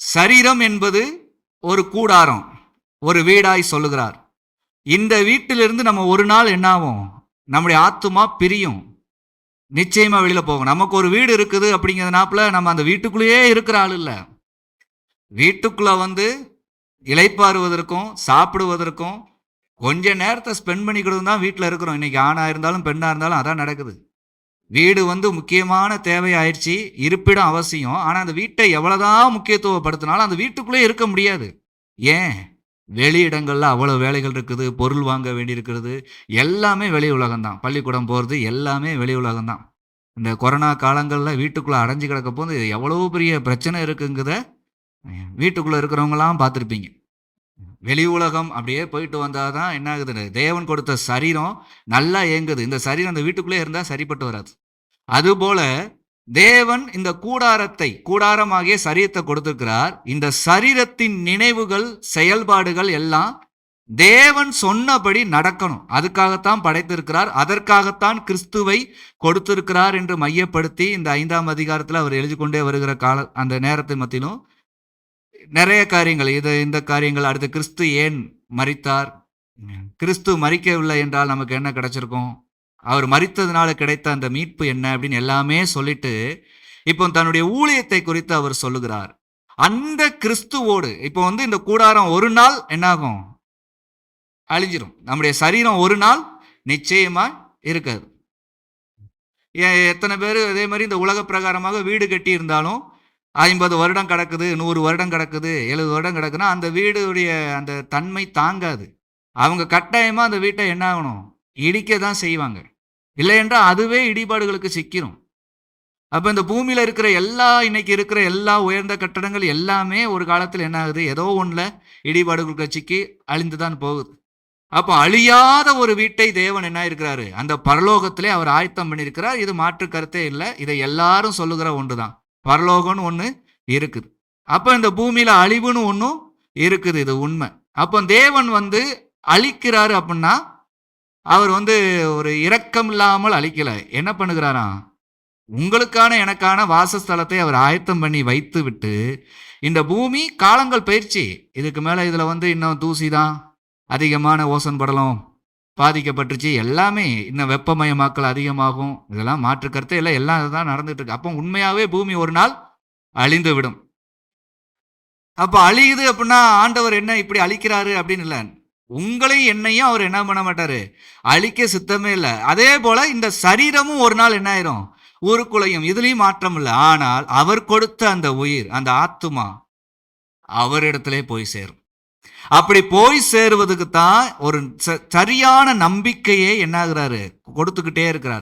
சரீரம் என்பது ஒரு கூடாரம் ஒரு வீடாய் சொல்லுகிறார். இந்த வீட்டிலிருந்து நம்ம ஒரு நாள் என்னாகும்? நம்முடைய ஆத்துமா பிரியும். நிச்சயமாக வெளியில் போகும். நமக்கு ஒரு வீடு இருக்குது அப்படிங்கிறதுனாப்புல நம்ம அந்த வீட்டுக்குள்ளேயே இருக்கிற ஆள் இல்லை. வீட்டுக்குள்ளே வந்து இளைப்பாறுவதற்கும் சாப்பிடுவதற்கும் கொஞ்ச நேரத்தை ஸ்பெண்ட் பண்ணிக்கிறது தான் வீட்டில் இருக்கிறோம். இன்றைக்கி ஆணாக இருந்தாலும் பெண்ணாக இருந்தாலும் அதான் நடக்குது. வீடு வந்து முக்கியமான தேவையாயிடுச்சு இருப்பிடம் அவசியம். ஆனால் அந்த வீட்டை எவ்வளோதான் முக்கியத்துவப்படுத்தினாலும் அந்த வீட்டுக்குள்ளே இருக்க முடியாது. ஏன்? வெளி அவ்வளோ வேலைகள் இருக்குது பொருள் வாங்க வேண்டியிருக்கிறது. எல்லாமே வெளி உலகம்தான் பள்ளிக்கூடம் போகிறது எல்லாமே வெளி உலகம்தான் இந்த கொரோனா காலங்களில் வீட்டுக்குள்ளே அடைஞ்சு கிடக்க போது எவ்வளோ பெரிய பிரச்சனை இருக்குங்கிறத வீட்டுக்குள்ளே இருக்கிறவங்களாம் பார்த்துருப்பீங்க. வெளி உலகம் அப்படியே போயிட்டு வந்தால் தான் என்ன ஆகுது தேவன் கொடுத்த சரீரம் நல்லா இயங்குது. இந்த சரீரம் அந்த வீட்டுக்குள்ளே இருந்தால் சரிப்பட்டு வராது. அதுபோல தேவன் இந்த கூடாரத்தை கூடாரமாகிய சரீரத்தை கொடுத்திருக்கிறார். இந்த சரீரத்தின் நினைவுகள் செயல்பாடுகள் எல்லாம் தேவன் சொன்னபடி நடக்கணும். அதுக்காகத்தான் படைத்திருக்கிறார். அதற்காகத்தான் கிறிஸ்துவை கொடுத்திருக்கிறார் என்று மையப்படுத்தி இந்த ஐந்தாம் அதிகாரத்தில் அவர் எழுதி கொண்டே வருகிற கால அந்த நேரத்தை மத்தியிலும் நிறைய காரியங்கள். இது இந்த காரியங்கள் அடுத்து கிறிஸ்து ஏன் மரித்தார்? கிறிஸ்து மறிக்கவில்லை என்றால் நமக்கு என்ன கிடைச்சிருக்கும்? அவர் மரித்ததுனால கிடைத்த அந்த மீட்பு என்ன அப்படின்னு எல்லாமே சொல்லிட்டு இப்போ தன்னுடைய ஊழியத்தை குறித்து அவர் சொல்லுகிறார். அந்த கிறிஸ்துவோடு இப்போ வந்து இந்த கூடாரம் ஒரு நாள் என்னாகும்? அழிஞ்சிரும். நம்முடைய சரீரம் ஒரு நாள் நிச்சயமா இருக்காது. ஏ- எத்தனை பேர் அதே மாதிரி இந்த உலக பிரகாரமாக வீடு கட்டி இருந்தாலும் ஐம்பது வருடம் கிடக்குது நூறு வருடம் கிடக்குது எழுபது வருடம் கிடக்குன்னா அந்த வீடுடைய அந்த தன்மை தாங்காது. அவங்க கட்டாயமாக அந்த வீட்டை என்ன ஆகணும்? இடிக்க தான் செய்வாங்க. இல்லை என்றால் அதுவே இடிபாடுகளுக்கு சிக்கிரும். அப்போ இந்த பூமியில் இருக்கிற எல்லா இன்னைக்கு இருக்கிற எல்லா உயர்ந்த கட்டடங்கள் எல்லாமே ஒரு காலத்தில் என்ன ஆகுது? ஏதோ ஒன்றில் இடிபாடுகளுக்கு சிக்கி அழிந்து தான் போகுது. அப்போ அழியாத ஒரு வீட்டை தேவன் என்ன இருக்கிறாரு அந்த பரலோகத்திலே அவர் ஆயத்தம் பண்ணியிருக்கிறார். இது மாற்று கருத்தே இல்லை. இதை எல்லாரும் சொல்லுகிற ஒன்று தான். பரலோகம்னு ஒன்று இருக்குது. அப்போ இந்த பூமியில் அழிவுன்னு ஒன்றும் இருக்குது இது உண்மை. அப்போ தேவன் வந்து அழிக்கிறாரு அப்படின்னா அவர் வந்து ஒரு இரக்கம் இல்லாமல் அழிக்கலை. என்ன பண்ணுகிறாராம் உங்களுக்கான எனக்கான வாசஸ்தலத்தை அவர் ஆயத்தம் பண்ணி வைத்து விட்டு இந்த பூமி காலங்கள் பயிற்சி இதுக்கு மேலே இதில் வந்து இன்னும் தூசி தான் அதிகமான ஓசன் படலம். பாதிக்கப்பட்டுருச்சு. எல்லாமே இன்னும் வெப்பமயமாக்கல் அதிகமாகும். இதெல்லாம் மாற்று கருத்தை இல்லை. எல்லாம் இதுதான் நடந்துட்டு இருக்கு அப்போ உண்மையாகவே பூமி ஒரு நாள் அழிந்து விடும் அப்போ அழியுது அப்படின்னா ஆண்டவர் என்ன இப்படி அழிக்கிறாரு அப்படின்னு இல்லை. உங்களையும் என்னையும் அவர் என்ன பண்ண மாட்டாரு? அழிக்க சித்தமே இல்லை. அதே போல இந்த சரீரமும் ஒரு நாள் என்ன ஆயிரும்? ஊருக்குலையும் இதுலயும் மாற்றம் இல்லை. ஆனால் அவர் கொடுத்த அந்த உயிர் அந்த ஆத்துமா அவரிடத்திலே போய் சேரும். அப்படி போய் சேருவதுக்கு தான் ஒரு சரியான நம்பிக்கையை என்னாகிறாரு? கொடுத்துக்கிட்டே இருக்கிறார்.